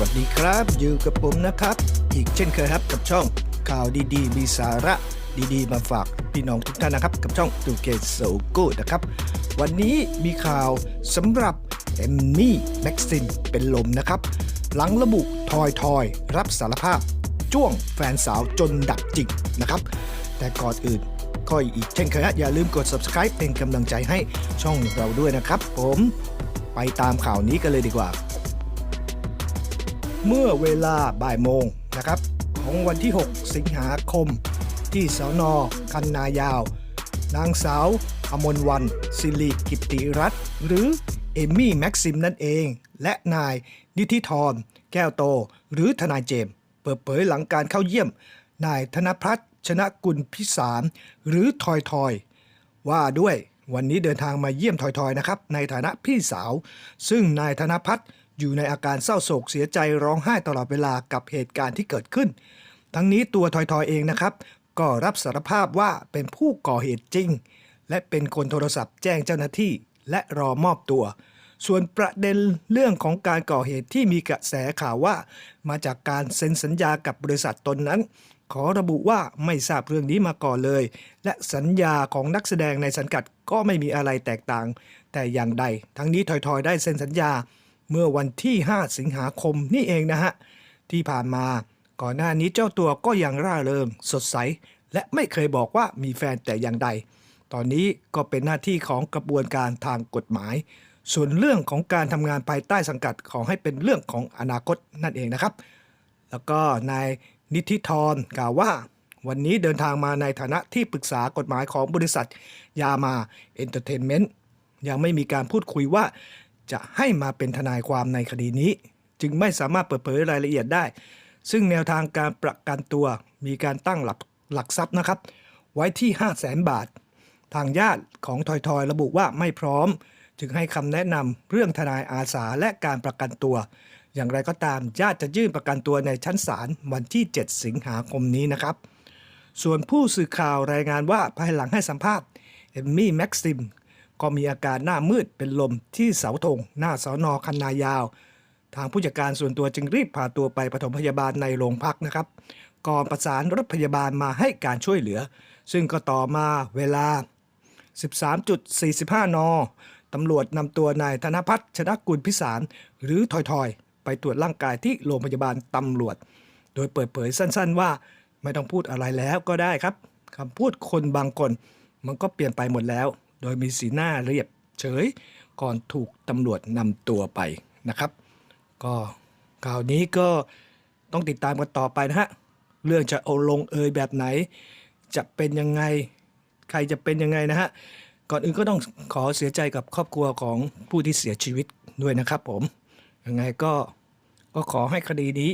วัสดีครับ อยู่กับผมนะครับ อีกเช่นเคยครับกับช่องข่าวดีๆ มีสาระดีๆ มาฝากพี่น้องทุกท่านนะครับ กับช่องตูเกตโซโกูนะครับ วันนี้มีข่าวสำหรับเอมมี่แม็กซิมเป็นลมนะครับ หลังระบุทอยทอยรับสารภาพ จ้วงแฟนสาวจนดับจิกนะครับ แต่ก่อนอื่นก็อีกเช่นเคยอย่าลืมกด subscribe เป็นกำลังใจให้ช่องเราด้วยนะครับ ผมไปตามข่าวนี้กันเลยดีกว่า เมื่อเวลาบ่ายโมงนะครับ ของวันที่ 6 สิงหาคม ที่สนคันนายาว นางสาวอมนวันสิริกิตติรัตน์หรือเอมมี่แม็กซิมนั่นเอง และนายนิธิธรแก้วโต หรือทนายเจมส์เปิดเผยหลังการเข้าเยี่ยม นายธนพัฒชนะกุลพิสารหรือทอยทอย ว่าด้วยวันนี้เดินทางมาเยี่ยมทอยทอยนะครับ ในฐานะพี่สาว ซึ่งนายธนพัฒ อยู่ในอาการเศร้าโศกเสียใจร้องไห้ตลอดเวลากับเหตุการณ์ที่เกิดขึ้น ทั้งนี้ตัวทอยทอยเองนะครับ ก็รับสารภาพว่าเป็นผู้ก่อเหตุจริง และเป็นคนโทรศัพท์แจ้งเจ้าหน้าที่ และรอมอบตัว ส่วนประเด็นเรื่องของการก่อเหตุที่มีกระแสข่าวว่า มาจากการเซ็นสัญญากับบริษัทตนนั้น ขอระบุว่าไม่ทราบเรื่องนี้มาก่อนเลย และสัญญาของนักแสดงในสังกัดก็ไม่มีอะไรแตกต่าง แต่อย่างใด ทั้งนี้ทอยๆ ได้เซ็นสัญญา เมื่อวันที่ 5 สิงหาคมนี่เองนะฮะ ที่ผ่านมาก่อนหน้านี้เจ้าตัวก็ยังร่าเริง สดใส และไม่เคยบอกว่ามีแฟนแต่อย่างใด ตอนนี้ก็เป็นหน้าที่ของกระบวนการทางกฎหมาย ส่วนเรื่องของการทำงานภายใต้สังกัดขอให้เป็นเรื่องของอนาคตนั่นเองนะครับ แล้วก็นายนิธิธรกล่าวว่าวันนี้เดินทางมาในฐานะที่ปรึกษากฎหมายของบริษัทยามาเอนเตอร์เทนเมนต์ยังไม่มีการพูดคุยว่า จะให้มาเป็นทนายความในคดีนี้ จึงไม่สามารถเปิดเผยรายละเอียดได้ ซึ่งแนวทางการประกันตัวมีการตั้งหลักหลักทรัพย์นะครับ ไว้ที่ 5 0 0แสนบาท ทางญาติของทอยทอยระบุว่าไม่พร้อม จึงให้คำแนะนำเรื่องทนายอาสาและการประกันตัว อย่างไรก็ตามญาติจะยื่นประกันตัวในชั้นศาลวันที่ 7 สิงหาคมนี้นะครับ ส่วนผู้สื่อข่าวรายงานว่าภายหลังให้สัมภาษณ์เอมมี่แม็กซิม ก็มีอาการหน้ามืดเป็นลมที่เสาธงหน้าสอนอคันนายาว ทางผู้จัดการส่วนตัวจึงรีบพาตัวไปปฐมพยาบาลในโรงพักนะครับ ก่อนประสานรถพยาบาลมาให้การช่วยเหลือ ซึ่งก็ต่อมาเวลา 13.45 น ตำรวจนำตัวนายธนพัฒน์ชนะกุลพิสาร หรือทอยทอยๆไปตรวจร่างกายที่โรงพยาบาลตำรวจ โดยเปิดเผยสั้น ๆ ว่าไม่ต้องพูดอะไรแล้วก็ได้ครับคำพูดคนบางคนมันก็เปลี่ยนไปหมดแล้ว โดยมีสีหน้าเรียบเฉย ก่อนถูกตำรวจนำตัวไปนะครับ ก็ข่าวนี้ก็ต้องติดตามกันต่อไปนะฮะ เรื่องจะเอาลงเอยแบบไหน จะเป็นยังไง ใครจะเป็นยังไงนะฮะ ก่อนอื่นก็ต้องขอเสียใจกับครอบครัวของผู้ที่เสียชีวิตด้วยนะครับผม ยังไงก็ก็ขอให้คดีนี้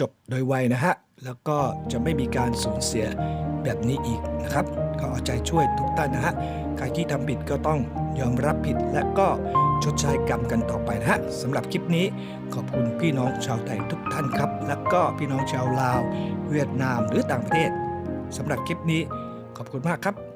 จบโดยไวนะฮะ แล้วก็จะไม่มีการสูญเสีย แบบนี้อีกนะครับ ก็เอาใจช่วยทุกท่านนะฮะใครที่ทำผิดก็ต้องยอมรับผิดและก็ชดใช้กรรมกันต่อไปนะฮะสำหรับคลิปนี้ขอบคุณพี่น้องชาวไทยทุกท่านครับ และก็พี่น้องชาวลาว เวียดนามหรือต่างประเทศสำหรับคลิปนี้ขอบคุณมากครับ